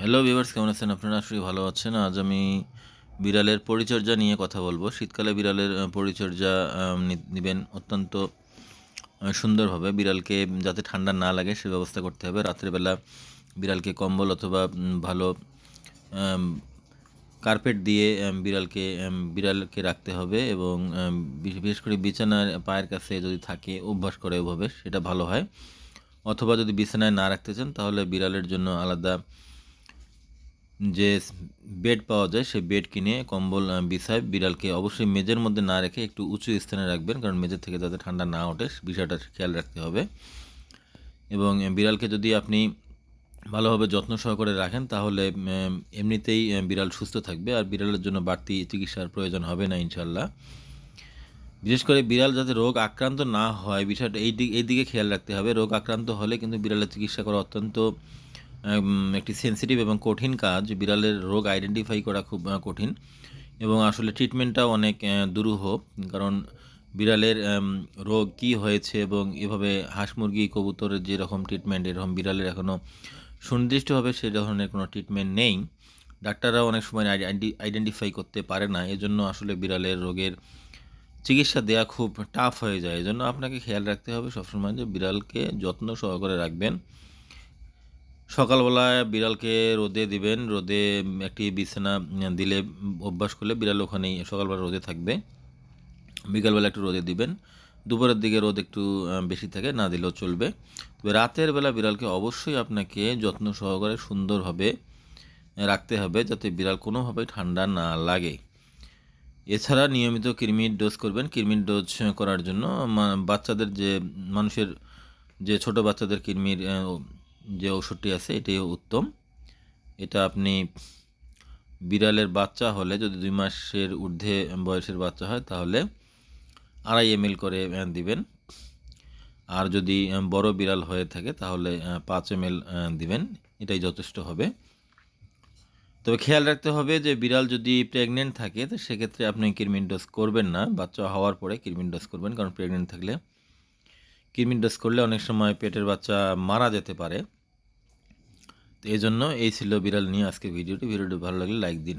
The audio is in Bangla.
হ্যালো ভিউয়ার্স কেমন আছেন? আপনারা আসলে ভালো আছেন। আজ আমি বিড়ালের পরিচর্যা নিয়ে কথা বলব। শীতকালে বিড়ালের পরিচর্যা নিবেন অত্যন্ত সুন্দরভাবে। বিড়ালকে যাতে ঠান্ডা না লাগে সে ব্যবস্থা করতে হবে। রাত্রেবেলা বিড়ালকে কম্বল অথবা ভালো কার্পেট দিয়ে বিড়ালকে বিড়ালকে রাখতে হবে এবং বিশেষ করে বিছানার পায়ের কাছে যদি থাকে, অভ্যাস করে ওভাবে, সেটা ভালো হয়। অথবা যদি বিছানায় না রাখতে চান, তাহলে বিড়ালের জন্য আলাদা যে বেড পাওয়া যায়, সেই বেড কিনে কম্বল বিছায় বিড়ালকে অবশ্যই মেজের মধ্যে না রেখে একটু উঁচু স্থানে রাখবেন, কারণ মেজের থেকে যাতে ঠান্ডা না ওঠে বিষয়টা খেয়াল রাখতে হবে। এবং বিড়ালকে যদি আপনি ভালোভাবে যত্ন সহকারে রাখেন, তাহলে এমনিতেই বিড়াল সুস্থ থাকবে, আর বিড়ালের জন্য বাড়তি চিকিৎসার প্রয়োজন হবে না ইনশাল্লাহ বিশেষ করে বিড়াল যাতে রোগ আক্রান্ত না হয়, বিষয়টা এই দিক, এই দিকে খেয়াল রাখতে হবে। রোগ আক্রান্ত হলে কিন্তু বিড়ালের চিকিৎসা করা অত্যন্ত একটি সেনসিটিভ এবং কঠিন কাজ, বিড়ালের রোগ আইডেন্টিফাই করা খুব কঠিন এবং আসলে ট্রিটমেন্টটাও অনেক দুরূহ। কারণ বিড়ালের রোগ কি হয়েছে এবং এভাবে হাঁস মুরগি কবুতরের যেরকম ট্রিটমেন্ট এরকম বিড়ালের এখনও সুনির্দিষ্টভাবে সে ধরনের কোনো ট্রিটমেন্ট নেই। ডাক্তাররাও অনেক সময় আইডেন্টিফাই করতে পারে না। এজন্য আসলে বিড়ালের রোগের চিকিৎসা দেওয়া খুব টাফ হয়ে যায়। এজন্য আপনাকে খেয়াল রাখতে হবে সবসময় যে বিড়ালকে যত্ন সহকারে রাখবেন। সকালবেলায় বিড়ালকে রোদে দিবেন, রোদে একটি বিছানা দিলে অভ্যাস করলে বিড়াল ওখানেই সকালবেলা রোদে থাকবে। বিকালবেলা একটু রোদে দিবেন। দুপুরের দিকে রোদ একটু বেশি থাকে, না দিলেও চলবে। তবে রাতের বেলা বিড়ালকে অবশ্যই আপনাকে যত্ন সহকারে সুন্দরভাবে রাখতে হবে যাতে বিড়াল কোনোভাবে ঠান্ডা না লাগে। এছাড়া নিয়মিত কৃমির ডোজ করবেন। কৃমির ডোজ করার জন্য বাচ্চাদের যে, মানুষের যে ছোট বাচ্চাদের কৃমির যে ওষুধটি আছে এটাই উত্তম। এটা আপনি বিড়ালের বাচ্চা হলে যদি দুই মাসের ঊর্ধ্বে বয়সের বাচ্চা হয়, তাহলে আড়াই এম করে দিবেন। আর যদি বড় বিড়াল হয়ে থাকে, তাহলে পাঁচ এম দিবেন। এটাই যথেষ্ট হবে। তবে খেয়াল রাখতে হবে যে বিড়াল যদি প্রেগনেন্ট থাকে, তো সেক্ষেত্রে আপনি কৃমির ডোজ করবেন না। বাচ্চা হওয়ার পরে কৃমির ডোজ করবেন, কারণ প্রেগনেন্ট থাকলে কৃমির ডোজ করলে অনেক সময় পেটের বাচ্চা মারা যেতে পারে। এই জন্য এই ছিল বিড়াল নিয়ে আজকে ভিডিওটি। ভিডিওটি ভালো লাগলে লাইক দিন।